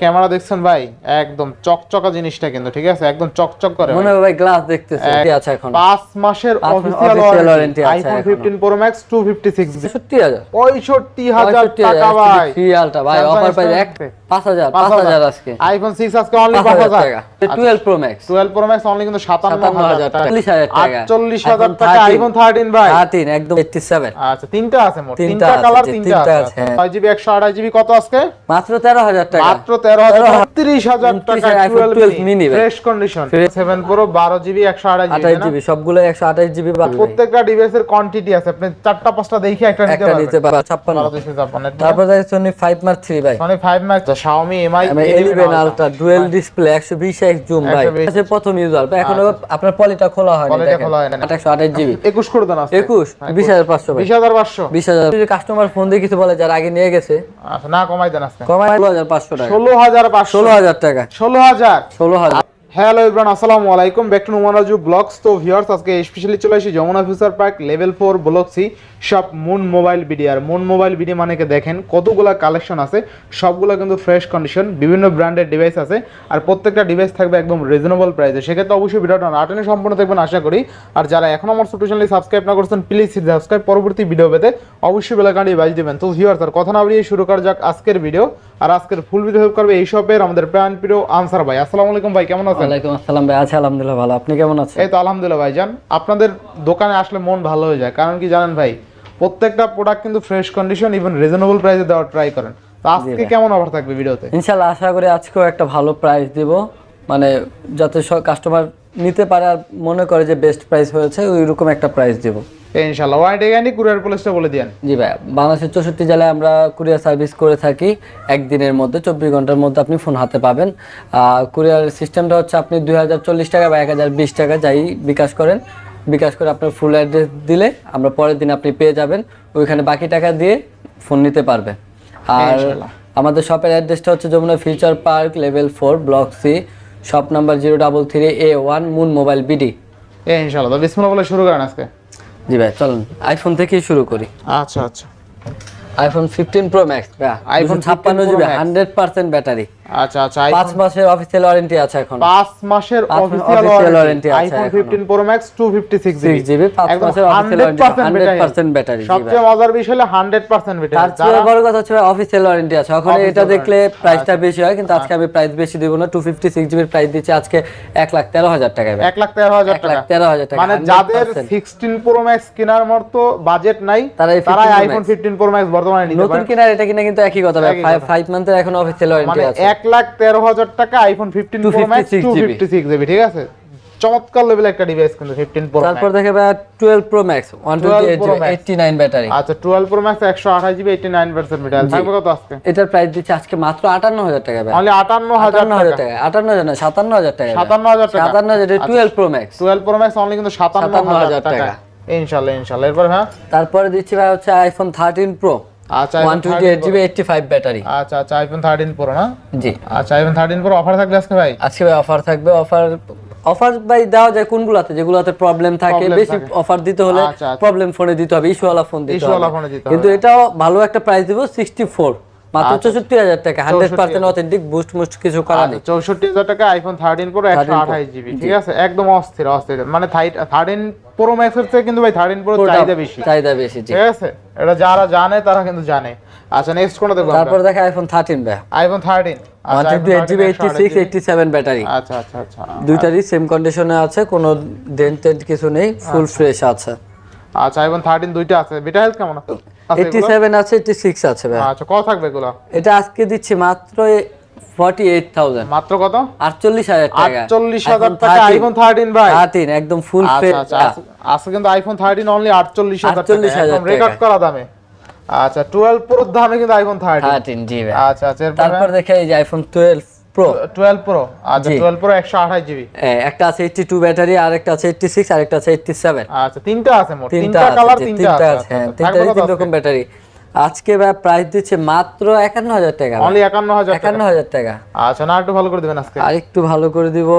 Camera দেখছেন ভাই? একদম চকচকা জিনিসটা কিন্তু ঠিক আছে? একদম চকচক করে মনে হয় ভাই গ্লাস দেখতেছে কি আছে এখন। পাঁচ মাসের পাঁচ মাস অফিসিয়াল ওয়ারেন্টি আছে আইফোন 15 প্রো ম্যাক্স 256 জিবি সত্যি হাজার। 65000 টাকা ভাই। ফিয়ালটা ভাই অফার পাইলে এক S23 পাঁচ হাজার পাঁচ হাজার। আজকে। আইফোন 6 আজকে অনলি 5000 টাকা। Twelve Pro Max 12 Pro Max only কিন্তু 57000 57000 টাকা। 40000 টাকা। 48000 টাকা আইফোন 13 ভাই। থার্টিন একদম এইটটি সেভেন আচ্ছা তিনটা আছে মোট। তিনটা কালার তিনটা আছে। আছে, হ্যাঁ। 6 জিবি 128 কত আজকে? মাত্র তেরো হাজার টাকা। মাত্র 13000 39000 টাকা 29,000 iPhone 12 12 mini mini fresh condition 7 Pro 12 GB 128 আঠাশ জিবি জিবি সবগুলো একশো আঠাশ জিবি প্রত্যেকটা ডিভাইসের কোয়ান্টিটি আছে। আপনি চারটা পাঁচটা দেখে একটা নিতে পারবেন। ছাপ্পান্ন। তারপর দেখো সোনি ফাইভ মার্ক থ্রি ভাই Sony 5 Max Xiaomi Mi eleven ultra dual display একশো বিশ এক্স জুম ভাই আছে প্রথম ইউজার এখনও আপনার পলিটা খোলা পলিটা দেখেন। খোলা। একশো আঠাশ জিবি 21 করে দেন একুশ বিশ হাজার পাঁচশো ভাই 20500 বিশ হাজার। কাস্টমার ফোন দিয়ে কিছু বলে যারা আগে নিয়ে গেছে আচ্ছা না কমাই দেন ষোলো হাজার পাঁচশো টাকা। 16500 ষোলো হাজার টাকা। 16000 ষোলো হাজার। হ্যালো এভরিওয়ান আসসালামু আলাইকুম। ব্যাক টু নোমারাজু ব্লগস তো ভিউয়ার্স আজকে স্পেশালি চলে আসি Jamuna future park level four block C সব Moon mobile B D Moon mobile B D দেখেন কতগুলা কালেকশন আছে সবগুলো কিন্তু ফ্রেশ কন্ডিশন বিভিন্ন ব্র্যান্ডের ডিভাইস আছে আর প্রত্যেকটা ডিভাইস থাকবে একদম রিজনেবল প্রাইসে সেক্ষেত্রে অবশ্যই ভিডিওটা নাটনে সম্পূর্ণ দেখবেন আশা করি। আর যারা এখন আমার ছোট চ্যানেল সাবস্ক্রাইব না করছেন প্লিজ সাবস্ক্রাইব পরবর্তী ভিডিও পেতে অবশ্যই বেলাকান্ডি বাজ দিবেন। তো ভিউয়ার্স আর কথা না বাড়িয়ে শুরু করা যাক আজকের ভিডিও আর আজকের ফুল ভিডিও হেল্প করবে এই শপের আমাদের প্রাণ প্রিয় আনসার ভাই। আসসালামু আলাইকুম ভাই কেমন আছেন? ওয়ালাইকুম আসসালাম ভাই আছে আলহামদুলিল্লাহ ভালো। আপনি কেমন আছেন? এই তো আলহামদুলিল্লাহ ভাইজান আপনাদের দোকানে আসলে মন ভালো হয়ে যায়। কারণ কি জানেন ভাই প্রত্যেকটা প্রোডাক্ট কিন্তু ফ্রেশ কন্ডিশন ইভেন রিজনেবল প্রাইসে দেওয়ার ট্রাই করেন। তো আজকে কেমন অফার থাকবে ভিডিওতে ইনশাল্লাহ আশা করি আজকেও একটা ভালো প্রাইস দিব। মানে যাতে সব কাস্টমার নিতে পারে আর মনে করে যে বেস্ট প্রাইস হয়েছে ওই রকম একটা প্রাইস দিব। ইনশাআল্লাহ। ওয়ারেন্টি গ্যারান্টি কুরিয়ার প্লেসটা বলে দিয়েন। জি ভাই বাংলাদেশের চৌষট্টি জেলায় আমরা কুরিয়ার সার্ভিস করে থাকি। একদিনের মধ্যে চব্বিশ ঘণ্টার মধ্যে আপনি ফোন হাতে পাবেন। কুরিয়ার সিস্টেমটা হচ্ছে আপনি দুই হাজার চল্লিশ টাকা বা এক হাজার বিশ টাকা যাই বিকাশ করেন। বিকাশ করে আপনার ফুল অ্যাড্রেস দিলে আমরা পরের দিন আপনি পেয়ে যাবেন। ওইখানে বাকি টাকা দিয়ে ফোন নিতে পারবেন আর আমাদের শপের অ্যাড্রেসটা হচ্ছে Jamuna future park level four block C. Shop number zero double three A one Moon mobile B. ইনশাআল্লাহ। তো বলে শুরু করেন আজকে। জি ভাই চলুন। আইফোন থেকেই শুরু করি। আচ্ছা আচ্ছা। আইফোন ফিফটিন প্রো ম্যাক্স ভাই। আইফোন ছাপ্পান্ন 15 জিবি। হান্ড্রেড পার্সেন্ট ব্যাটারি আচ্ছা আচ্ছা পাঁচ মাসের অফিসিয়াল ওয়ারেন্টি আছে এখন। পাঁচ মাসের official ওয়ারেন্টি আছে iPhone 15 Pro Max 256 six GB GB পাঁচ মাসের অফিসিয়াল ওয়ারেন্টি 100% ব্যাটারি সবচেয়ে মজার বিষয় হলো 100% ব্যাটারি তার চেয়ে বড় কথা হচ্ছে অফিসিয়াল ওয়ারেন্টি আছে। Official এটা দেখলে প্রাইসটা বেশি হয় কিন্তু আজকে আমি প্রাইস বেশি দিব না। টু ফিফটি সিক্স জিবির প্রাইস দিচ্ছি আজকে এক লাখ তেরো হাজার টাকায় ভাই। এক লাখ তেরো হাজার টাকা। তেরো হাজার টাকা মানে যাদের সিক্সটিন প্রো ম্যাক্স কেনার মতো বাজেট নাই 15 Pro iPhone Max। Fifteen Pro Max বর্তমানে নিতে নতুন পারে। কিনার এটা কিনা কিন্তু একই কথা ভাই একই ফাইভ মান্থের এখন ওয়ারেন্টি মানে আছে। এক লাখ তেরো হাজার টাকা iPhone fifteen Pro Max two fifty six GB ঠিক আছে? চমৎকার লেভেল একটা ডিভাইস কিন্তু ফিফটিন প্রো তারপর দেখে ভাই twelve Pro Max one twenty 12 Pro Max। Eighty nine battery আচ্ছা টুয়েলভ প্রো ম্যাক্স একশো আঠাশ GB eighty nine percent meter থাকবে কত আজকে? এটার প্রাইস দিচ্ছে আজকে মাত্র আটান্ন হাজার টাকা ভাই অনলি আটান্ন হাজার আটান্ন হাজার টাকা। আটান্ন হাজার না সাতান্ন হাজার টাকা ভাই। সাতান্ন হাজার টাকা। সাতান্ন হাজার twelve Pro Max twelve Pro Max only কিন্তু সাতান্ন 57,000 হাজার টাকা। টাকা। ইনশাল্লাহ ইনশাল্লাহ। এরপর হ্যাঁ তারপরে দিচ্ছি ভাই হচ্ছে আইফোন থার্টিন প্রো আচ্ছা one iPhone twenty 13 eight GB eighty five battery আচ্ছা আচ্ছা আইফোন প্রো না? জি। আচ্ছা আইফোন প্রো অফার থাকবে আজকে ভাই? আজকে ভাই অফার থাকবে অফার অফার ভাই দেওয়া যায় কোনগুলোতে? যেগুলাতে প্রবলেম থাকে বেশি অফার দিতে হলে আচ্ছা, আচ্ছা। প্রবলেম ফোনে দিতে হবে ইস্যু ওয়ালা ফোন দিতে হবে। দিতে কিন্তু এটাও ভালো একটা প্রাইস দিব সিক্সটি ফোর মাত্র আচ্ছা, চৌষট্টি হাজার টাকা হান্ড্রেড পার্সেন্ট অথেন্টিক বুস্ট মুস্ট কিছু করা নেই। চৌষট্টি হাজার টাকা আইফোন থার্টিন প্রো একশো আঠাশ জিবি ঠিক আছে? একদম অস্থির অস্থির। মানে থার্টিন প্রো ম্যাক্সের থেকে কিন্তু ভাই থার্টিন প্রো ওটা চাহিদা বেশি। চাহিদা বেশি ঠিক আছে? এটা যারা জানে তারা কিন্তু জানে। আচ্ছা নেক্সট কোনটা দেখব তারপর দেখে আইফোন থার্টিন ভাই। IPhone thirteen eight six eighty seven battery আচ্ছা আচ্ছা আচ্ছা। দুইটারই সেম কন্ডিশনে আছে কোনো ডেন্ট টেন্ট কিছু নেই ফুল ফ্রেশ আছে। আচ্ছা আইফোন থার্টিন দুইটা আছে। বিটা হেলথ কেমন আছে? আছে এইটটি এগুলো? সেভেন আছে এইটটি সিক্স আছে ভাই। আচ্ছা কত থাকবে এগুলো? এটা আজকে দিচ্ছি মাত্র ফর্টি এইট থাউজেন্ড মাত্র কত? আটচল্লিশ হাজার টাকা। আটচল্লিশ হাজার টাকা আইফোন থার্টিন ভাই। থার্টিন একদম ফুল আচ্ছা ফ্রেশ আচ্ছা আজকে- কিন্তু আইফোন থার্টিন অনলি আটচল্লিশ হাজার টাকা। 48,000 একদম রেকর্ড। করা দামে। আচ্ছা টুয়েলভ প্রোর দামে কিন্তু আইফোন থার্টিন থার্টিন জি ভাই। আচ্ছা আচ্ছা তারপর দেখে এই যে iPhone twelve Pro twelve Pro আচ্ছা জি। টুয়েলভ প্রো একশো আঠাশ জিবি একটা আছে এইটটি টু ব্যাটারি আর একটা আছে এইটটি সিক্স আর একটা আছে এইটটি সেভেন আচ্ছা তিনটা আছে মোট। তিনটা তিনটা কালার তিনটা তিনটা আছে। হ্যাঁ আচ্ছা, কত তিন রকম ব্যাটারি। আজকে ভাই প্রাইস দিচ্ছে মাত্র একান্ন হাজার টাকা ভাই। অনলি একান্ন হাজার টাকা। আচ্ছা না একটু ভালো করে দিবেন আজকে। আর একটু ভালো করে দিব।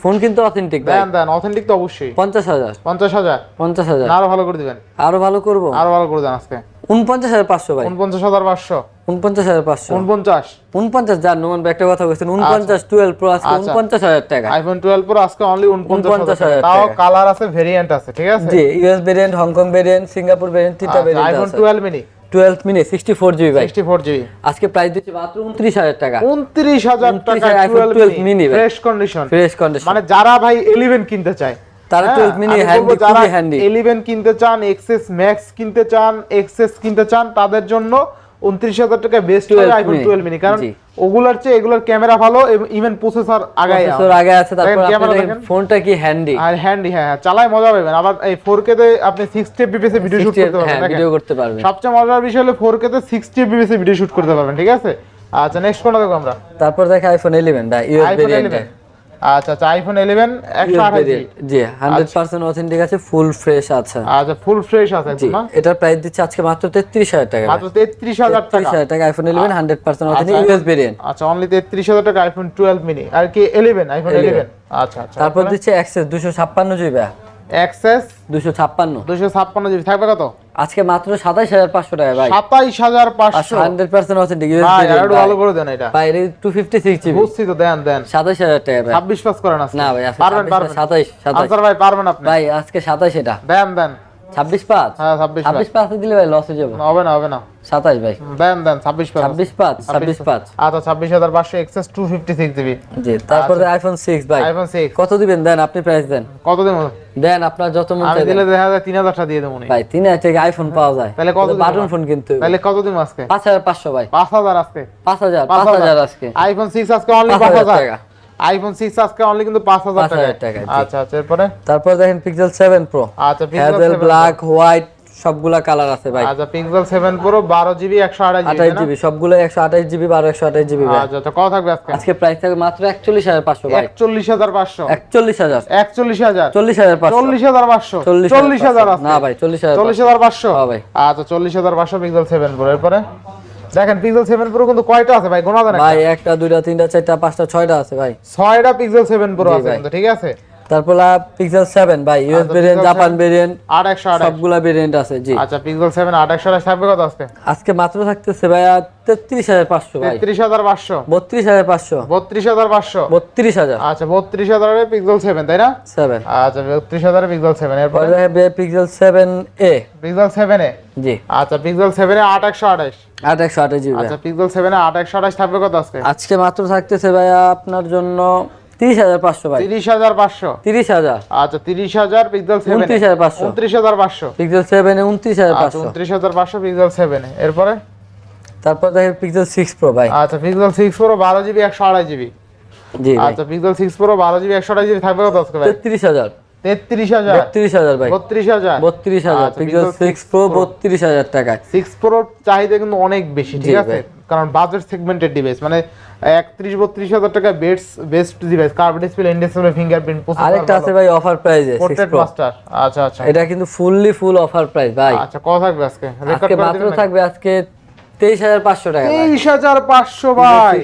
ফোন কিন্তু অথেন্টিক ভাই। দেন দেন অথেন্টিক তো অবশ্যই। পঞ্চাশ হাজার। পঞ্চাশ হাজার? পঞ্চাশ হাজার। না আরও ভালো করে দিবেন। আরও ভালো করব? আরও ভালো করে দেন আজকে। উনপঞ্চাশ হাজার পাঁচশো ভাই। উনপঞ্চাশ হাজার পাঁচশো। উনপঞ্চাশ হাজার পাঁচশো। উনপঞ্চাশ। উনপঞ্চাশ নোমান ভাই একটা কথা বলছেন উনপঞ্চাশ টুয়েলভ প্রো আজকে আচ্ছা। উনপঞ্চাশ হাজার টাকা। আইফোন টুয়েলভ প্রো আজকে অনলি উনপঞ্চাশ উনপঞ্চাশ হাজার হাজার টাকা। তাও কালার আছে ভেরিয়েন্ট আছে ঠিক আছে? জি US variant Hong Kong variant Singapore variant তিনটা ভেরিয়েন্ট আইফোন আছে। Twelve mini twelve mini sixty four GB ভাই সিক্সটি ফোর জিবি আজকে প্রাইস দিচ্ছি মাত্র উনত্রিশ হাজার টাকা 29000 টাকা 12 twelve mini fresh condition fresh condition মানে যারা ভাই ইলেভেন কিনতে চায় তারা হ্যাঁ, 12 mini হ্যান্ডি যারা খুবই handy। ইলেভেন কিনতে চান এক্সএস ম্যাক্স কিনতে চান এক্সএস কিনতে চান তাদের জন্য উনত্রিশ হাজার টাকা best 12 iPhone mini, twelve mini কারণ জি। ওগুলার চেয়ে এগুলোর ক্যামেরা ভালো ইভেন প্রসেসর আগায় প্রসেসর আগে আছে তারপর। ফোনটা কি হ্যান্ডি আর হ্যান্ডি হ্যাঁ হ্যাঁ চালায় মজা পাবেন। আবার এই ফোর কে তে আপনি 60 fps এ ভিডিও শুট করতে হ্যাঁ পারবেন হ্যাঁ ভিডিও করতে পারবেন। সবচেয়ে মজার বিষয় হলো ফোর কে তে 60 fps এ ভিডিও শুট করতে পারবেন ঠিক আছে? আচ্ছা নেক্সট কোনটা দেখো আমরা। তারপর দেখে iPhone eleven the US iPhone variant eleven আচ্ছা আচ্ছা আইফোন ইলেভেন একশো আঠাশ জি হান্ড্রেড পার্সেন্ট অথেন্টিক আছে ফুল ফ্রেশ আছে। আচ্ছা ফুল ফ্রেশ আছে না? এটার প্রাইস দিচ্ছে আজকে মাত্র তেত্রিশ হাজার টাকা মাত্র তেত্রিশ হাজার তেত্রিশ টাকা 33000 টাকা iPhone eleven hundred percent authentic আচ্ছা, ইউএস ভেরিয়েন্ট আচ্ছা অনলি তেত্রিশ হাজার টাকা আইফোন টুয়েলভ মিনি আর কি ইলেভেন আইফোন 11 আচ্ছা আচ্ছা তারপর দিচ্ছে অ্যাক্সেস দুশো ছাপ্পান্ন জিবি ছাপ্পান্ন। দুশো ছাপ্পান্ন জিবি। থাকবে কত? আজকে মাত্র সাতাইশ হাজার পাঁচশো টাকা ভাই। সাতাইশ হাজার পাঁচশো। হান্ড্রেড পার্সেন্ট আছে ডিগ্রি ভাই আর ভালো করে দেন এটা। ভাই টু ফিফটি সিক্স জিবি। বুঝছি তো দেন দেন। সাতাইশ হাজার টাকা ভাই। ছাব্বিশ পাস করেন না ভাই পারবেন পারবেন। সাতাইশ সাতাইশ। আনসার ভাই পারবেন আপনি। ভাই আজকে সাতাইশ এটা। দেন দেন। ছাব্বিশ পাঁচ? হ্যাঁ ছাব্বিশ পাঁচ। দিলে ভাই লস হয়ে যাব। হবে না হবে না। সাতাইশ ভাই। দেন দেন ছাব্বিশ পাস ছাব্বিশ পাঁচ ছাব্বিশ পাঁচ। আচ্ছা ছাব্বিশ হাজার পাঁচশো টু ফিফটি সিক্স জিবি জি তারপরে আইফোন সিক্স ভাই। আইফোন সিক্স কত দিবেন? দেন আপনি প্রাইস দেন। কত দিন দেন আপনার যত মন চাই দিলে। দেখা যায় তিন হাজারটা দিয়ে দেবো ভাই তিন হাজার টাকা আইফোন পাওয়া যায়। তাহলে কত বাটন ফোন কিন্তু। তাহলে কত দিন আজকে? পাঁচ হাজার পাঁচশো ভাই। পাঁচ হাজার আজকে। পাঁচ হাজার পাঁচ পাঁচ হাজার আজকে। আইফোন সিক্স আজকে অনলি পাঁচ পাঁচ হাজার। টাকা। আইফোন সিক্স আজকে অনলি কিন্তু পাঁচ হাজার পাঁচ হাজার টাকা টাকা, আচ্ছা আচ্ছা এরপরে? তারপর দেখেন পিক্সেল সেভেন প্রো আচ্ছা পিক্সেল ব্ল্যাক হোয়াইট সবগুলা কালার আছে ভাই। আচ্ছা পিক্সেল সেভেন প্রো বারো জিবি একশো আড়াই আঠাইশ জিবি জিবি সবগুলো একশো আঠাইশ জিবি বারো একশো আঠাইশ জিবি ভাই। আচ্ছা আচ্ছা কত থাকবে আজকে? আজকে প্রাইস থাকবে মাত্র একচল্লিশ হাজার পাঁচশো ভাই। একচল্লিশ হাজার পাঁচশো। একচল্লিশ হাজার। একচল্লিশ হাজার। চল্লিশ হাজার চল্লিশ হাজার পাঁচশো। চল্লিশ চল্লিশ হাজার পাঁচশো। না ভাই চল্লিশ হাজার চল্লিশ হাজার পাঁচশো। হ্যাঁ ভাই। আচ্ছা চল্লিশ হাজার পাঁচশো পিক্সেল সেভেন প্রো এরপরে? দেখেন পিক্সেল 7 প্রো কিন্তু কয়টা আছে ভাই? গোনা দেন একটা। ভাই একটা? দুইটা তিনটা চারটা পাঁচটা ছয়টা আছে ভাই। ছয়টা পিক্সেল 7 প্রো আছে কিন্তু ঠিক আছে? তারপর পিক্সেল সেভেন ভাই ইউএস ভেরিয়েন্ট জাপান 7 ভেরিয়েন্ট আট একশো আঠাশ সবগুলা ভেরিয়েন্ট আছে জি। আচ্ছা পিক্সেল সেভেন আট একশো আঠাশ থাকবে কত আজকে? আজকে মাত্র থাকতেছে ভাই। তেত্রিশ হাজার পাঁচশো। বত্রিশ হাজার পাঁচশো। বত্রিশ হাজার পাঁচশো। বত্রিশ হাজার। আচ্ছা বত্রিশ হাজারে পিক্সেল সেভেন তাই না? সেভেন আচ্ছা বত্রিশ হাজারে পিক্সেল সেভেন এরপরে? পিক্সেল সেভেন এ পিক্সেল সেভেনে জি। আচ্ছা পিক্সেল সেভেনে আট একশো আঠাশ আট একশো আঠাশ জিবি আচ্ছা পিক্সেল সেভেনে আট একশো আঠাশ থাকবে কত আজকে? আজকে মাত্র থাকতেছে ভাইয়া আপনার জন্য তিরিশ হাজার পাঁচশো ভাই। তিরিশ হাজার পাঁচশো। তিরিশ হাজার। আচ্ছা তিরিশ হাজার পিক্সেল সেভেন উনত্রিশ হাজার পাঁচশো। উনত্রিশ হাজার পাঁচশো। পিক্সেল সেভেনে উনত্রিশ হাজার আচ্ছা পাঁচশো উনত্রিশ হাজার পাঁচশো পিক্সেল সেভেনে এরপরে? তারপর দেখেন পিক্সেল সিক্স প্রো ভাই। আচ্ছা পিক্সেল সিক্স প্রো বারো জিবি একশো আড়াই জিবি জি আচ্ছা পিক্সেল সিক্স প্রো বারো জিবি একশো আড়াই জিবি থাকবে কত ভাই? তেত্রিশ হাজার। তেত্রিশ হাজার। বত্রিশ হাজার ভাই। বত্রিশ হাজার। বত্রিশ হাজার। আচ্ছা, পিক্সেল সিক্স প্রো বত্রিশ হাজার টাকায়। সিক্স প্রোর চাহিদা কিন্তু অনেক বেশি ঠিক আছে। কারণ বাজেট সেগমেন্টেড ডিভাইস মানে একত্রিশ বত্রিশ হাজার টাকা best best device curve display in display fingerprint আরেকটা আছে ভাই অফার প্রাইসে পোর্ট্রেট মাস্টার আচ্ছা আচ্ছা। এটা কিন্তু ফুললি ফুল অফার প্রাইস ভাই। আচ্ছা কত থাকবে আজকে? রেকর্ড মাত্র থাকবে আজকে তেইশ হাজার পাঁচশো টাকা তেইশ হাজার পাঁচশো ভাই।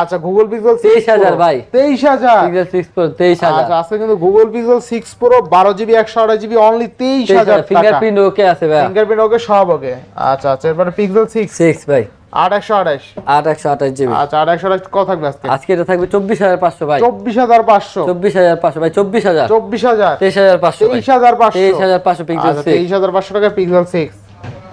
আচ্ছা গুগল পিক্সেল 23,000 ভাই। তেইশ হাজার। পিক্সেল সিক্স প্রো তেইশ হাজার। আচ্ছা আজকে কিন্তু গুগল পিক্সেল সিক্স প্রো বারো জিবি একশো আড়াই জিবি অনলি তেইশ হাজার টাকা। ফিঙ্গারপ্রিন্ট ওকে আছে ভাই। ফিঙ্গারপ্রিন্ট ওকে সব ওকে আচ্ছা আচ্ছা এরপরে পিক্সেল সিক্স সিক্স ভাই। আট একশো আঠাশ। আট একশো আঠাশ জিবি। আচ্ছা আট একশো আঠাশ কত থাকবে আজকে? আজকে এটা থাকবে চব্বিশ হাজার পাঁচশো ভাই। চব্বিশ হাজার পাঁচশো। চব্বিশ হাজার পাঁচশো ভাই চব্বিশ হাজার। চব্বিশ হাজার। তেইশ হাজার পাঁচশো তেইশ হাজার পাঁচশো। তেইশ হাজার পাঁচশো পিক্সেল আচ্ছা তেইশ হাজার পাঁচশো টাকা পিক্সেল সিক্স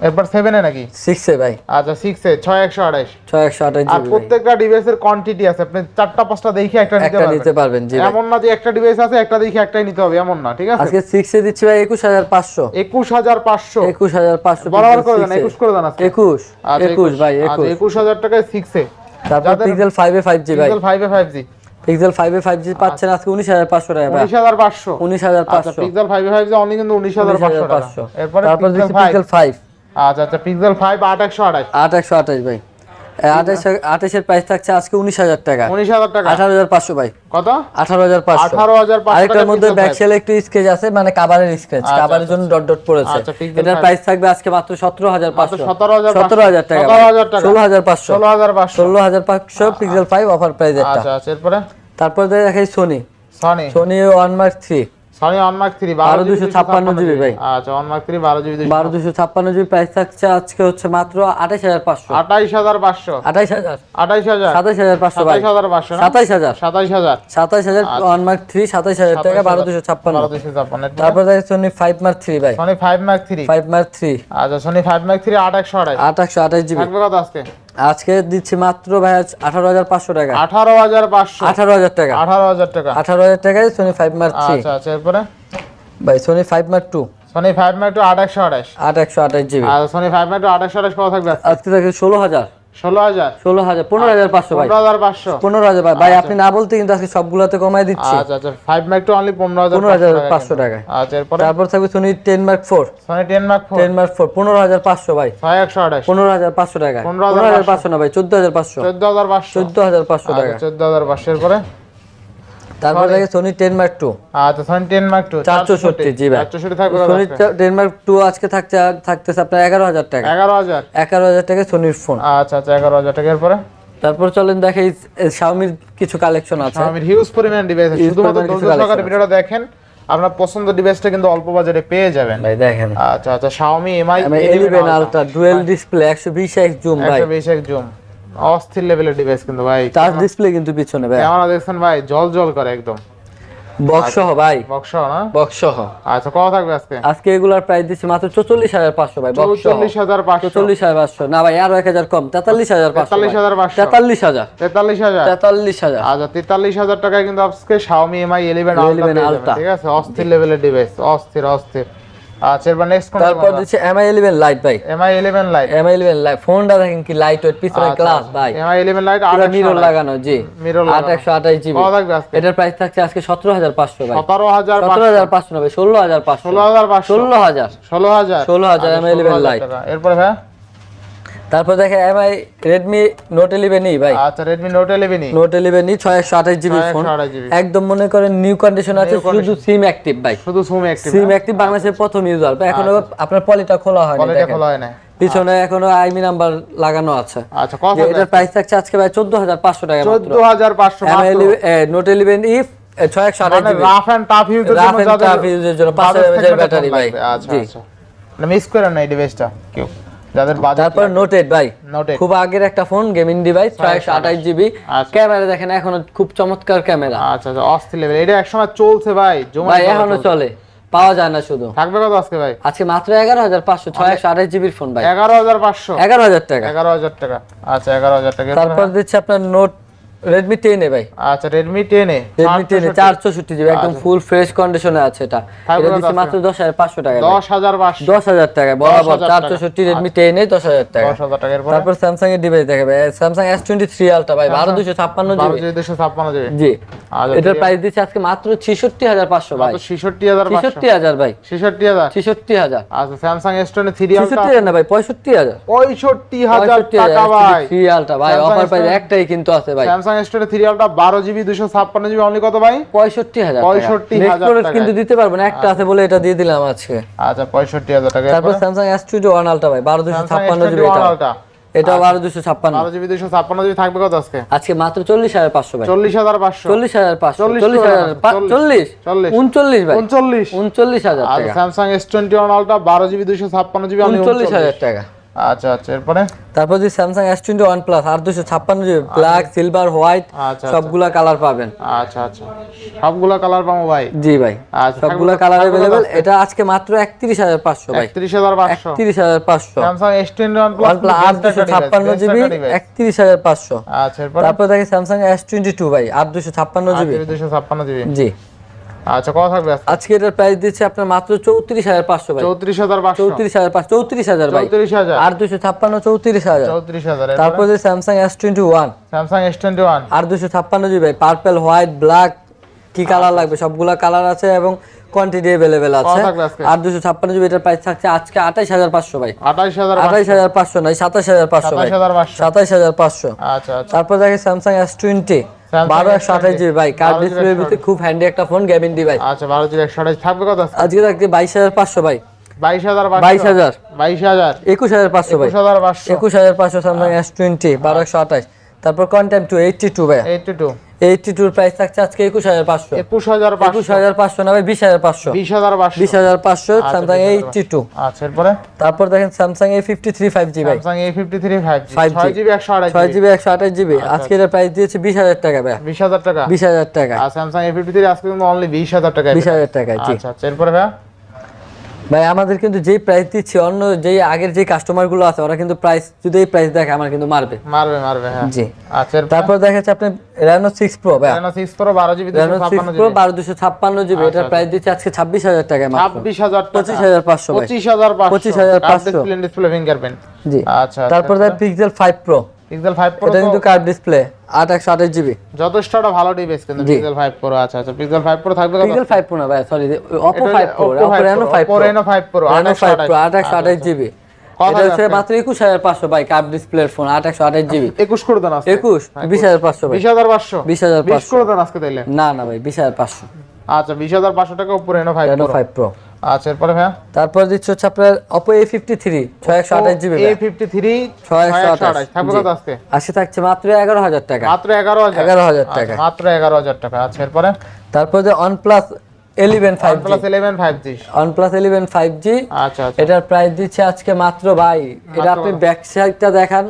এরপর সেভেনে নাকি? সিক্সে ভাই। আচ্ছা সিক্সে ছয় একশো আঠাশ। ছয় একশো আঠাশ আর জিবি ভাই। প্রত্যেকটা ডিভাইসের কোয়ান্টিটি আছে। আপনি চারটা পাঁচটা দেখে একটা নিতে একটা নিতে পারবেন পারবেন জি এমন না যে একটা ডিভাইস আছে একটা দেখে একটাই নিতে হবে এমন না ঠিক আছে? আজকে সিক্সে দিচ্ছি ভাই একুশ হাজার পাঁচশো। একুশ হাজার পাঁচশো। একুশ হাজার পাঁচশো বরাবর করে দেন একুশ করে দেন আজকে? একুশ আচ্ছা, একুশ ভাই আচ্ছা, একুশ। একুশ হাজার টাকায় সিক্সে তারপর পিক্সেল ফাইভে ফাইভ জি ভাই। পিক্সেল ফাইভে ফাইভ জি পিক্সেল ফাইভে ফাইভ জি পাচ্ছেন আজকে উনিশ হাজার পাঁচশো টাকা ভাই। উনিশ হাজার পাঁচশো। উনিশ হাজার আচ্ছা পাঁচশো পিক্সেল ফাইভে ফাইভ জি অনলি কিন্তু উনিশ হাজার উনিশ পাঁচশো হাজার টাকা পাঁচশো। এরপরে পিক্সেল দিচ্ছি ফাইভ পিক্সেল ফাইভ আচ্ছা আচ্ছা পিক্সেল ফাইভ আট একশো আঠাশ। আট একশো আঠাশ ভাই। আঠাশ আঠাশের প্রাইস থাকছে আজকে উনিশ হাজার টাকা। উনিশ হাজার টাকা? আঠারো হাজার পাঁচশো ভাই। কত? আঠারো হাজার পাঁচশো। আঠারো হাজার পাঁচশো আরেকটার মধ্যে। একটু স্কেচ আছে মানে কাভারের স্কেচ কাভারের জন্য ডট ডট পড়েছে এটার প্রাইস থাকবে আজকে মাত্র সতেরো হাজার পাঁচশো। সতেরো হাজার সতেরো হাজার টাকা সতেরো হাজার টাকা। ষোলো হাজার পাঁচশো। ষোলো হাজার পাঁচশো। ষোলো হাজার পাঁচশো পিক্সেল ফাইভ অফার প্রাইস একটা। আচ্ছা আচ্ছা এরপরে? তারপর দেখাই Sony Sony Sony one mark three Sony one mark three বারো দুশো ছাপ্পান্ন জিবি ভাই। আচ্ছা অনমার্ক থ্রি বারো জিবি বারো দুশো ছাপ্পান্ন জিবি প্রাইস থাকছে আজকে হচ্ছে মাত্র আঠাশ হাজার পাঁচশো। আঠাইশ হাজার পাঁচশো। আঠাইশ হাজার। আঠাইশ হাজার। সাতাইশ হাজার পাঁচশো ভাই। সাতাইশ হাজার পাঁচশো না? সাতাইশ হাজার। সাতাইশ হাজার। সাতাইশ হাজার ওয়ান মার্ক থ্রি সাতাইশ হাজার টাকা বারো দুশো ছাপ্পান্ন। বারো দুশো ছাপ্পান্ন। তারপর দেখে সোনি ফাইভ মার্ক থ্রি ভাই। Sony five mark three five mark three আচ্ছা সনি ফাইভ মার্ক থ্রি আট একশো আড়াই আট একশো আঠাশ জিবি। থাকবে কত আজকে? আজকে দিচ্ছি মাত্র ভাই আঠারো হাজার পাঁচশো টাকা। আঠারো হাজার পাঁচশো। আঠারো হাজার টাকা। আঠারো হাজার টাকা। আঠারো হাজার টাকায় সোনি ফাইভ মার্ক থ্রি আচ্ছা আচ্ছা এরপরে? ভাই Sony five mark two Sony five mark two আট একশো আঠাশ। আট একশো আঠাশ জিবি। আর সনি ফাইভ মার্ক টু আট একশো আঠাশ কত থাকবে? আজকে? আজকে থাকে ষোলো হাজার। ষোলো হাজার। ষোলো হাজার পনেরো হাজার পাঁচশো ভাই। পনেরো হাজার পাঁচশো। পনেরো হাজার ভাই ভাই আপনি না বলতে কিন্তু আজকে সবগুলোতে কমাই দিচ্ছি। আচ্ছা আচ্ছা ফাইভ মার্ক টু অনলি পনেরো হাজার পনেরো হাজার পাঁচশো টাকায়। আচ্ছা এরপরে? তারপর থাকবে Sony ten mark four Sony ten mark four ten mark four পনেরো হাজার পাঁচশো ভাই। ছয় একশো আড়াইশ পনেরো হাজার পাঁচশো টাকা পনেরো হাজার পাঁচশো। না ভাই চোদ্দ হাজার পাঁচশো। চোদ্দ হাজার পাঁচশো চোদ্দ হাজার পাঁচশো টাকা আচ্ছা চোদ্দ হাজার পাঁচশো এরপরে? তারপর থাকে সোনি টেন মার্ক টু আচ্ছা সনি টেন মার্ক টু চারশোষট্টি। জি ভাই। চারশোষট্টি থাকবে কত সোনি আজকে? টেন মার্ক টু আজকে থাকছে থাকতেছে আপনার এগারো হাজার টাকা। এগারো হাজার? এগারো হাজার টাকা সোনির ফোন আচ্ছা আচ্ছা এগারো হাজার টাকা। এরপরে? তারপর চলেন দেখাই শাওমির কিছু কালেকশন আছে। আমি হিউজ পরিমাণ ডিভাইস Huge শুধুমাত্র ধৈর্য সহকারে ভিডিওটা দেখেন আপনার পছন্দ ডিভাইসটা কিন্তু অল্প বাজারে পেয়ে যাবেন। ভাই দেখেন। আচ্ছা আচ্ছা Xiaomi Mi eleven ultra dual display একশো বিশ এক্স জুম ভাই। 120 জুম অস্থির লেভেলের ডিভাইস কিন্তু ভাই। টাচ ডিসপ্লে কিন্তু পিছনে ভাই। ক্যামেরা দেখছেন ভাই জল জল করে একদম। বক্স সহ ভাই। বক্স না? বক্স সহ আচ্ছা কত থাকবে আজকে? আজকে এগুলার প্রাইস দিচ্ছি মাত্র চল্লিশ হাজার পাঁচশো ভাই বক্স সহ চল্লিশ হাজার পাঁচশো। চল্লিশ হাজার পাঁচশো। না ভাই আরও এক হাজার কম। তেতাল্লিশ হাজার পাঁচশো তেতাল্লিশ হাজার পাঁচশো। তেতাল্লিশ হাজার। তেতাল্লিশ হাজার? তেতাল্লিশ হাজার। আচ্ছা তেতাল্লিশ হাজার টাকায় কিন্তু আজকে Xiaomi Mi 11 Ultra 11 পেয়ে ঠিক আছে? অস্থির লেভেলের ডিভাইস অস্থির অস্থির। আচ্ছা এবার নেক্সট কোন তারপর দিচ্ছে এমআই ইলেভেন লাইট ভাই। Mi 11 Lite MI eleven lite ফোনটা দেখেন কি লাইট ওয়েট পিছনে গ্লাস ভাই। Mi 11 Lite পুরো 8 মিরর লাগানো জি। মিরর আট একশো আঠাশ জিবি এটার প্রাইস থাকছে আজকে সতেরো হাজার পাঁচশো ভাই। সতেরো হাজার সতেরো হাজার পাঁচশো নব্বই ষোলো হাজার পাঁচশো। ষোলো হাজার পাঁচশো। ষোলো হাজার ষোলো হাজার 16,000 আচ্ছা, Mi 11 16,000 Lite। এরপরে ভাই? তারপর দেখে MI Redmi note eleven E ভাই। আচ্ছা Redmi note eleven note eleven E ছয় একশো আঠাশ জিবি ফোন। একদম মনে করেন নিউ কন্ডিশন আছে শুধু সিম অ্যাক্টিভ ভাই। শুধু সুম অ্যাক্টিভ সিম অ্যাক্টিভ বাংলাদেশের প্রথম ইউজার এখনও আপনার পলিটা খোলা হয়নি দেখেন। খোলা হয় না পিছনে এখনও আইমি নাম্বার লাগানো আছে। আচ্ছা কত এটার প্রাইস থাকছে আজকে ভাই চোদ্দ হাজার পাঁচশো টাকা মাত্র। নোট ইলেভেন ই ছয় একশো আঠাশ মানে জিবি। রাফ এন্ড টাফ ইউজের জন্য যাদের tough use এর জন্য পাঁচ budget হাজার থাকবে ব্যাটারি ভাই। আচ্ছা আচ্ছা। মানে মিস করেন না এই ডিভাইসটা কেউ। যাদের তারপর নোট এইট ভাই খুব আগের একটা ফোন গেমিং ডিভাইস ছয় একশো আঠাশ জিবি। ক্যামেরা দেখেন এখনও খুব চমৎকার ক্যামেরা আচ্ছা আচ্ছা অস্থির লেভেল এটা একসময় চলছে ভাই ভাই এখনও চলে। পাওয়া যায় না শুধু। থাকবে কত আজকে ভাই? আজকে মাত্র এগারো হাজার পাঁচশো ছয়শো আঠাশ জিবির ফোন ভাই। এগারো হাজার পাঁচশো। এগারো হাজার টাকা। এগারো হাজার টাকা। আচ্ছা এগারো হাজার টাকা। তারপর দিচ্ছে আপনার নোট রেডমি টেন এ ভাই। আচ্ছা রেডমি টেনে রেডমি টেন এ চার চৌষট্টি জিবি একদম ফুল ফ্রেশ কন্ডিশনে আছে এটা। এটা দিচ্ছে মাত্র দশ হাজার পাঁচশো টাকা ভাই। দশ হাজার পাঁচশো। দশ হাজার টাকা বরাবর 10,000 চার টাকা। চৌষট্টি রেডমি টেন এ দশ হাজার টাকা। দশ হাজার টাকা তারপর স্যামসাং এর ডিভাইস দেখাবে টোয়েন্টি থ্রি আলটা ভাই বারো দুশো ছাপ্পান্ন বারো জিবি জিবি দুশো ছাপ্পান্ন জিবি জি। আচ্ছা, এটার প্রাইস দিচ্ছে আজকে মাত্র ছেষট্টি হাজার পাঁচশো ভাই। ছেষট্টি হাজার পাঁচশো। ছেষট্টি হাজার ভাই। ছেষট্টি হাজার। ছেষট্টি হাজার। আচ্ছা স্যামসাং এস টোয়েন্টি থ্রি ছেষট্টি হাজার না ভাই পঁয়ষট্টি হাজার। পঁয়ষট্টি হাজার পঁয়ষট্টি টাকা ভাই। থ্রি আলটা ভাই অফার প্রাইস একটাই কিন্তু আছে ভাই। স্যামসাং টোয়েন্টি থ্রি আলটা বারো জিবি দুশো ছাপ্পান্ন জিবি অনলি কত ভাই? পঁয়ষট্টি হাজার 65,000 টাকায়। কিন্তু দিতে পারব না একটা আছে বলে এটা দিয়ে দিলাম আজকে। আচ্ছা পঁয়ষট্টি হাজার টাকা। তারপর স্যামসাং এস টোয়েন্টি ওয়ান আলটা ভাই বারো দুশো ছাপ্পান্ন জিবি এটা। আলটা এটা বারো দুশো ছাপ্পান্ন বারো জিবি দুশো ছাপ্পান্ন জিবি থাকবে কত আজকে? আজকে মাত্র চল্লিশ হাজার পাঁচশো ভাই। চল্লিশ হাজার পাঁচশো। চল্লিশ হাজার পাঁচশো। চল্লিশ চল্লিশ হাজার চল্লিশ। চল্লিশ। উনচল্লিশ ভাই। উনচল্লিশ। উনচল্লিশ হাজার আচ্ছা স্যামসাং এস টোয়েন্টি ওয়ান আলটা বারো জিবি দুশো ছাপ্পান্ন জিবি উনচল্লিশ হাজার টাকা। আচ্ছা আচ্ছা এরপরে? তারপর Samsung S twenty one plus আর দুশো ছাপ্পান্ন জিবি ব্ল্যাক সিলভার হোয়াইট সবগুলা কালার পাবেন। আচ্ছা আচ্ছা। সবগুলা কালার পাবো ভাই? জি ভাই। সবগুলা কালার অ্যাভেলেবেল এটা আজকে মাত্র একত্রিশ হাজার পাঁচশো ভাই। একত্রিশ হাজার পাঁচশো। একত্রিশ হাজার পাঁচশো। Samsung S twenty one one plus আট দুশো ছাপ্পান্ন জিবি একত্রিশ হাজার পাঁচশো। আচ্ছা তারপর দেখি স্যামসাং এস টোয়েন্টি টু ভাই আট দুশো ছাপ্পান্ন জিবি দুশো ছাপ্পান্ন জিবি জি। আচ্ছা কত থাকবে আজকে? এটার প্রাইস দিচ্ছে আপনার মাত্র চৌত্রিশ হাজার পাঁচশো ভাই। চৌত্রিশ হাজার পাঁচশো। চৌত্রিশ হাজার পাঁচ চৌত্রিশ হাজার ভাই। চৌত্রিশ হাজার। আর দুশো ছাপ্পান্ন চৌত্রিশ হাজার। চৌত্রিশ হাজার তারপর যে Samsung Samsung S twenty one আর দুশো ছাপ্পান্ন জিবি ভাই পার্পেল হোয়াইট ব্ল্যাক কি কালার লাগবে? সবগুলা কালার আছে এবং কোয়ান্টিটি অ্যাভেলেবেল আছে। আর দুশো ছাপ্পান্ন জিবি এটার প্রাইস থাকছে আজকে আঠাইশ হাজার পাঁচশো ভাই। আঠাইশ হাজার আঠাইশ হাজার পাঁচশো নয় সাতাশ হাজার পাঁচশো ভাই। সাতাশ হাজার পাঁচশো। সাতাইশ হাজার পাঁচশো। আচ্ছা আচ্ছা। তারপর দেখে স্যামসাং এস টোয়েন্টি Samsung বারো একশো আঠাশ জিবি ভাই। কার্ড 12 ভিতরে খুব হ্যান্ডি একটা ফোন গেমিং ডিভাইস আচ্ছা বারো জিবি একশো আঠাশ থাকবে কত আজকে? থাকছে বাইশ হাজার পাঁচশো ভাই। বাইশ হাজার বাইশ হাজার। বাইশ হাজার। একুশ হাজার পাঁচশো ভাই। একুশ হাজার পাঁচশো। স্যামসাং এস টোয়েন্টি বারো একশো আঠাশ। তারপর কন্টেন্ট টু এইটটি টু ভাই এইটটি টু এইটটি টুর প্রাইস থাকছে আজকে একুশ হাজার পাঁচশো। একুশ হাজার একুশ হাজার পাঁচশো না ভাই বিশ হাজার পাঁচশো। বিশ হাজার পাঁচশো। বিশ হাজার পাঁচশো স্যামসাং 20,500 এইটটি টু আচ্ছা এরপরে? তারপর দেখেন Samsung A fifty three five G ভাই। Samsung A fifty three five G 5G ছয় জিবি একশো আঠাশ ছয় জিবি একশো আঠাশ জিবি আজকে এটার প্রাইস দিয়েছে বিশ হাজার টাকা ভাই। বিশ হাজার টাকা। বিশ হাজার টাকা। আর স্যামসাং এ ফিফটি থ্রি আজকে কিন্তু অনলি বিশ হাজার টাকা বিশ হাজার টাকা আচ্ছা আচ্ছা এরপরে ভাইয়া? ভাই আমাদের কিন্তু যেই প্রাইস দিচ্ছি অন্য যেই আগের যে কাস্টমারগুলো আছে ওরা কিন্তু প্রাইস যদি এই প্রাইস দেখে আমার কিন্তু মারবে। মারবে মারবে হ্যাঁ। জি। আচ্ছা তারপর দেখা যাচ্ছে আপনি রেনো সিক্স প্রো ভাই রেনো দুশো সিক্স ছাপ্পান্ন প্রো জিবি বারো দুশো ছাপ্পান্ন জিবি এটার প্রাইস দিচ্ছে আজকে ছাব্বিশ হাজার টাকা মাত্র। ছাব্বিশ হাজার পঁচিশ হাজার পাঁচশো ভাই। পঁচিশ হাজার পাঁচশো। 25,500 ডিসপ্লে ফিঙ্গারপ্রিন্ট জি। আচ্ছা তারপর দেয় pixel five pro pixel five pro এটা কিন্তু কার্ভ ডিসপ্লে আট একশো আঠাশ জিবি যথেষ্ট একটা ভালো ডিভাইস কিন্তু পিক্সেল ফাইভ প্রো আচ্ছা আচ্ছা পিক্সেল ফাইভ প্রো থাকবে পিক্সেল ফাইভ প্রো না ভাই সরি এটা five pro Oppo Oppo 5 Reno Pro, pro Reno 5 Pro, 828 আট একশো আঠাশ জিবি এটা হচ্ছে মাত্র একুশ হাজার পাঁচশো ভাই কার্ভ ডিসপ্লের ফোন আট একশো আঠাশ জিবি একুশ করে দেন আজকে। একুশ বিশ হাজার পাঁচশো ভাই। বিশ হাজার পাঁচশো? বিশ হাজার বিশ পাঁচশো। করে দেন আজকে তাইলে? না না ভাই বিশ হাজার পাঁচশো। আচ্ছা বিশ হাজার পাঁচশো টাকা উপরে Reno five Reno pro five pro আচ্ছা এরপরে ভাইয়া? তারপর দিচ্ছে হচ্ছে আপনার থ্রি ছয় আঠাশ থাকবে কত আজকে? আসে থাকছে মাত্র এগারো হাজার টাকা। মাত্র এগারো হাজার? এগারো হাজার আচ্ছা, টাকা। মাত্র এগারো হাজার টাকা। আচ্ছা এরপরে? তারপর যে plus eleven five G one plus eleven five G আচ্ছা আচ্ছা। এটার প্রাইস দিচ্ছে আজকে মাত্র ভাই এটা আপনি ব্যাক সাইডটা দেখান।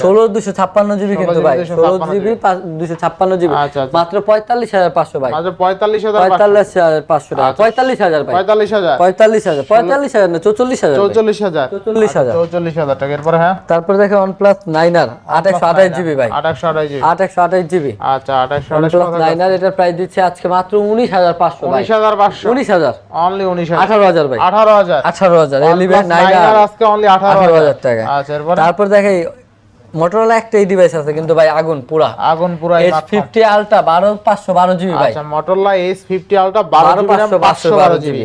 ষোলো দুশো ছাপ্পান্ন জিবি কিন্তু ভাই। ষোলো জিবি দুশো ছাপ্পান্ন জিবি আচ্ছা, আচ্ছা। মাত্র পঁয়তাল্লিশ হাজার পাঁচশো ভাই। পঁয়তাল্লিশ হাজার পঁয়তাল্লিশ হাজার পাঁচশো টাকা। আচ্ছা। পঁয়তাল্লিশ হাজার পঁয়তাল্লিশ হাজার। পঁয়তাল্লিশ হাজার পঁয়তাল্লিশ হাজার না চৌচল্লিশ হাজার চৌচল্লিশ হাজার। চৌচল্লিশ হাজার। চৌচল্লিশ হাজার টাকা। এরপরে হ্যাঁ? তারপর দেখে ওয়ান প্লাস নাইন আর আট একশো আঠাশ জিবি ভাই। আঠাশশো আঠাশ জিবি আট একশো আঠাশ জিবি আচ্ছা আঠাশশো ওয়ান প্লাস নাইন আর এটার প্রাইস দিচ্ছে আজকে মাত্র উনিশ হাজার পাঁচশো উনিশ হাজার পাঁচশো। উনিশ হাজার। অনলি উনিশ আঠারো হাজার ভাই। আঠারো হাজার। আঠারো হাজার। এলিভেন নাইন নাইন আজকে অনলি আঠারো হাজার। টাকা। আচ্ছা তারপর দেখে মোটরোলা একটাই ডিভাইস আছে কিন্তু ভাই আগুন পুরা। আগুন পুরা এইচ ফিফটি আলট্রা বারো পাঁচশো বারো জিবি ভাই। আচ্ছা মোটরলা ফিফটি আলট্রা বারো পাঁচশো বারো জিবি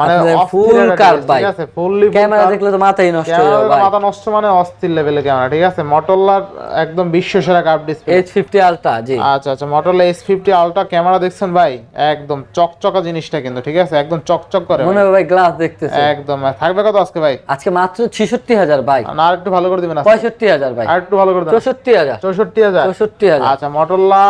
মানে ফুল কার ভাই ঠিক আছে? ফুললি ক্যামেরা দেখলে তো মাথাই নষ্ট হয়ে যাবে ভাই মাথা নষ্ট মানে অস্থির লেভেলের ক্যামেরা ঠিক আছে? মোটরলার একদম বিশ্ব curve display H fifty ultra জি। আচ্ছা আচ্ছা মোটরলা এস আলট্রা ক্যামেরা দেখছেন ভাই? একদম চকচকা জিনিসটা কিন্তু ঠিক আছে? একদম চকচক করে মনে ভাই। গ্লাস দেখতেছে। একদম থাকবে কত আজকে ভাই? আজকে মাত্র ছিষট্টি হাজার ভাই না আর একটু ভালো করে দিবেন আজকে। পঁয়ষট্টি হাজার ভাই আর একটু ভালো করে দেন। চৌষট্টি হাজার। চৌষট্টি হাজার। চৌষট্টি হাজার। আচ্ছা মোটরলা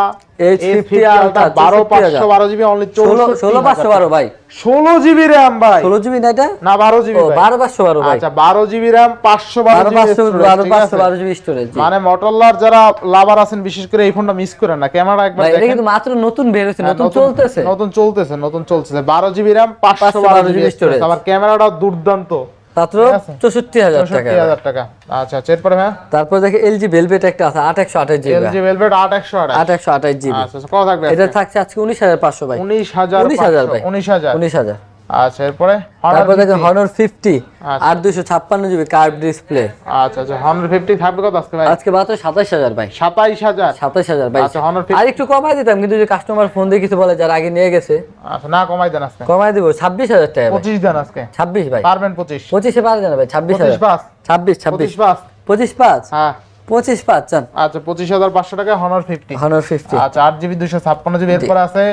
ভাই। ষোলো জিবি র্যাম ভাই। ষোলো জিবি না এটা না বারো জিবি বারো পাঁচশো বারো ভাই। আচ্ছা বারো জিবি র্যাম পাঁচশো বারো বারো পাঁচশো বারো পাঁচশো বারো জিবি স্টোরেজ মানে মোটরলার যারা লাভার আছেন বিশেষ করে এই ফোনটা মিস করেন না। ক্যামেরা একবার এটা কিন্তু মাত্র নতুন বের হয়েছে হ্যাঁ, নতুন চলতেছে। নতুন চলতেছে নতুন চলতেছে। বারো জিবি র্যাম পাঁচশো বারো জিবি storage। আবার ক্যামেরাটাও দুর্দান্ত। মাত্র চৌষট্টি হাজার টাকা হাজার টাকা। আচ্ছা আচ্ছা এরপরে হ্যাঁ তারপর দেখে এলজি ভেলভেট একটা আছে আট একশো আঠাশ জিবি। এলজি ভেলভেট আট একশো আট একশো আঠাশ জিবি। আচ্ছা আচ্ছা, কত থাকবে এটা থাকছে আজকে উনিশ হাজার পাঁচশো ভাই। উনিশ হাজার উনিশ হাজার ভাই। উনিশ হাজার। উনিশ হাজার। আচ্ছা এরপরে তারপর দেখেন হনর ফিফটি আচ্ছা। আর দুইশো ছাপ্পান্ন জিবি কার্ভ ডিসপ্লে আচ্ছা আচ্ছা হান্ড্রেড ফিফটি থাকবে কত আজকে ভাই? আজকে মাত্র সাতাশ হাজার ভাই। সাতাইশ হাজার? সাতাশ হাজার ভাই। আচ্ছা, Honor 50 আর একটু কমাই দিতাম কিন্তু যে কাস্টমার ফোন দিয়ে কিছু বলে যারা আগে নিয়ে গেছে। আচ্ছা না কমাই দেন আজকে। কমাই দিব ছাব্বিশ হাজার টাকা ভাই। পঁচিশ দেন আজকে। ছাব্বিশ ভাই। পারবেন পঁচিশ। পঁচিশে পারে না ভাই ছাব্বিশ পঁচিশ হাজার পাঁচ। ছাব্বিশ ছাব্বিশ। পঁচিশ পাঁচ। পঁচিশ পাঁচ? হ্যাঁ। পঁচিশ পাঁচ আচ্ছা পঁচিশ হাজার পাঁচশো টাকা হনার ফিফটি হনর ফিফটি আচ্ছা আট জিবি দুশো ছাপ্পান্ন জিবি এরপরে আছে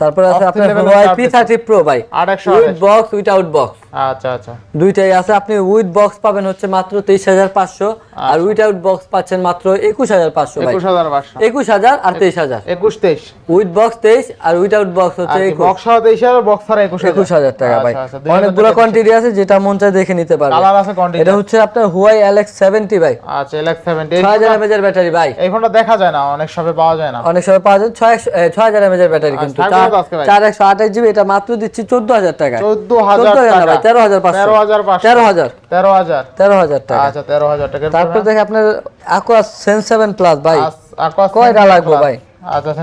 তারপর আছে আপনার display। থার্টি প্রো ভাই। উইথ বক্স উইথআউট বক্স আচ্ছা আচ্ছা। দুইটাই আছে আপনি উইথ বক্স পাবেন হচ্ছে মাত্র তেইশ হাজার পাঁচশো আর উইথআউট বক্স পাচ্ছেন মাত্র একুশ হাজার পাঁচশো ভাই। একুশ হাজার পাঁচশো। একুশ হাজার আর তেইশ হাজার। একুশ তেইশ। উইথ বক্স তেইশ আর উইথআউট বক্স হচ্ছে একুশ। বক্স ছাড়া তেইশ হাজার বক্স একুশ একুশ টাকা ভাই। আচ্ছা, আচ্ছা, অনেকগুলো কোয়ান্টিটি আছে যেটা মন চায় দেখে নিতে পারবে কালার আছে কোয়ান্টিটি এটা হচ্ছে আপনার হুয়াই এলএক্স সেভেন্টি ভাই। আচ্ছা এল এক্স সেভেন্টি ছয় হাজার এমএজের ব্যাটারি ভাই। এই ফোনটা দেখা যায় না অনেক সবে পাওয়া যায় না। অনেক সময় পাওয়া যায় ছয় একশো- এ, ছয় হাজার এমএজের ব্যাটারি কিন্তু। জিবি এটা মাত্র দিচ্ছি টাকা। টাকা। আচ্ছা টাকা। তারপর দেখে আপনার aqua সেন সেভেন প্লাস ভাই। Aqua কয়টা লাগবে ভাই? আচ্ছা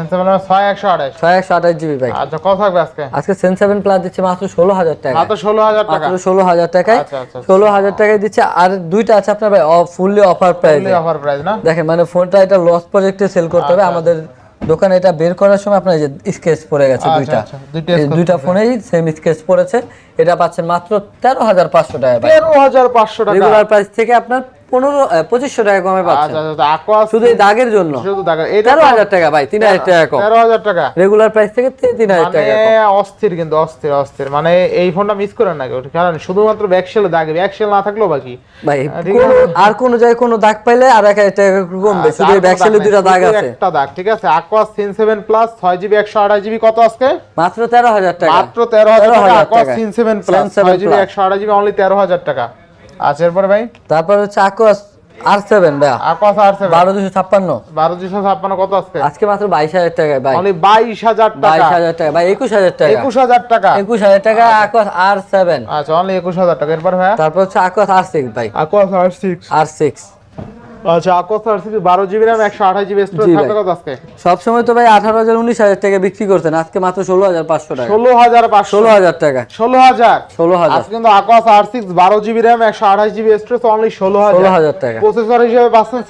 জিবি ভাই। আচ্ছা কত থাকবে আজকে? আজকে সেন সেভেন প্লাস দিচ্ছে মাত্র ষোলো হাজার টাকা মাত্র ষোলো হাজার টাকা। মাত্র ষোলো হাজার টাকায়। দিচ্ছে। আর দুইটা আছে আপনার ভাই fully offer price offer price না? দেখেন মানে ফোনটা এটা লস প্রজেক্টে সেল করতে হবে। আমাদের দোকানে এটা বের করার সময় আপনার যে স্কেচ পড়ে গেছে আচ্ছা, দুইটা। আচ্ছা, দুইটা ফোনেই সেম স্কেচ পড়েছে। এটা পাচ্ছেন মাত্র তেরো হাজার পাঁচশো টাকা তেরো হাজার পাঁচশো টাকা। রেগুলার প্রাইস থেকে আপনার পনেরো পঁচিশশো টাকা কমে পাচ্ছেন আচ্ছা আচ্ছা শুধু এই দাগের জন্য। শুধু দেখা তেরো হাজার টাকা ভাই তিন হাজার টাকা কম। তেরো হাজার টাকা। রেগুলার প্রাইস থেকে তিন হাজার মানে টাকা অস্থির কিন্তু অস্থির অস্থির। মানে এই ফোনটা মিস করেন না কারণ শুধুমাত্র ব্যাকশেলে দাগে ব্যাকশেল না থাকলেও বাকি। ভাই আর কোন জায়গায় কোনো দাগ পাইলে আর এক হাজার টাকা কমবে। শুধু আচ্ছা, দাগ শুধু আছে। একটা দাগ ঠিক আছে? আকোয়াস সিন সেভেন প্লাস ছয় জিবি একশো আঠাশ জিবি কত আজকে? মাত্র তেরো হাজার টাকা। মাত্র তেরো হাজার টাকা 13,000 আকোয়াস সিন সেভেন প্লাস ছয় জিবি। একশো আঠাশ জিবি অনলি তেরো হাজার টাকা। আচ্ছা এরপরে ভাই? তারপর হচ্ছে আকোয়াস আর সেভেন ভাইয়া। আকোয়াস আর সেভেন বারো দুশো ছাপ্পান্ন। বারো দুশো ছাপ্পান্ন কত আজকে আজকে মাত্র বাইশ হাজার টাকা ভাই। অনলি বাইশ হাজার বাইশ হাজার টাকা ভাই একুশ হাজার টাকা। একুশ হাজার টাকা। একুশ হাজার টাকা আকোয়াস আর সেভেন আচ্ছা অনলি একুশ হাজার টাকা। এরপর ভাই তারপর হচ্ছে আকোয়াস আর সিক্স ভাই। Aquos R six R six আচ্ছা জিবি জিবি স্টোরেজ আজকে? তো ভাই টাকা বিক্রি করতেন। মাত্র টাকা। টাকা। কিন্তু জিবি জিবি স্টোরেজ অনলি টাকা। প্রসেসর হিসেবে পাচ্ছেন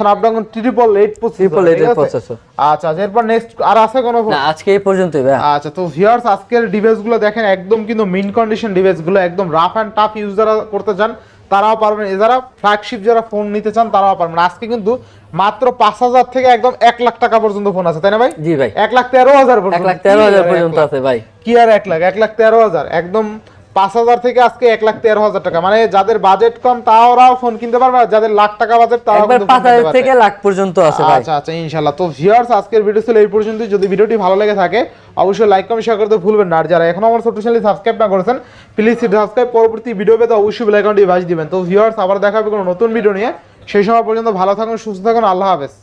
আচ্ছা এরপর নেক্সট আর আছে কোনো না আজকে এই পর্যন্তই ভাই। আচ্ছা তো ভিউয়ার্স আজকের ডিভাইসগুলো দেখেন একদম কিন্তু মিন কন্ডিশন ডিভাইসগুলো একদম রাফ অ্যান্ড টাফ ইউজ করতে চান। তারাও পারবেন যারা ফ্ল্যাগশিপ যারা ফোন নিতে চান তারাও পারবেন আজকে কিন্তু মাত্র পাঁচ হাজার থেকে একদম এক লাখ টাকা পর্যন্ত ফোন আছে তাই না ভাই? জি ভাই। এক লাখ তেরো হাজার এক লাখ তেরো হাজার পর্যন্ত আছে ভাই। কি আর এক লাখ? এক লাখ তেরো হাজার। একদম পাঁচ হাজার থেকে আজকে এক লাখ তেরো হাজার টাকা। মানে যাদের বাজেট কম তারাও ফোন কিনতে পারবে যাদের লাখ টাকা বাজেট তারাও পাঁচ হাজার থেকে লাখ পর্যন্ত আছে আচ্ছা আচ্ছা ইনশাআল্লাহ। তো ভিউয়ার্স আজকের ভিডিও ছিল এই পর্যন্ত যদি ভিডিওটি ভালো লেগে থাকে অবশ্যই লাইক কমেন্ট শেয়ার করতে ভুলবেন না। আর যারা এখনও আমার ছোট চ্যানেল সাবস্ক্রাইব না করেছেন প্লিজ সাবস্ক্রাইব পরবর্তী ভিডিও পেতে অবশ্যই বেল আইকনটি বাজ দিবেন। তো ভিউয়ার্স আবার দেখা হবে কোনো নতুন ভিডিও নিয়ে। সেই সময় পর্যন্ত ভালো থাকুন সুস্থ থাকুন। আল্লাহ হাফেজ।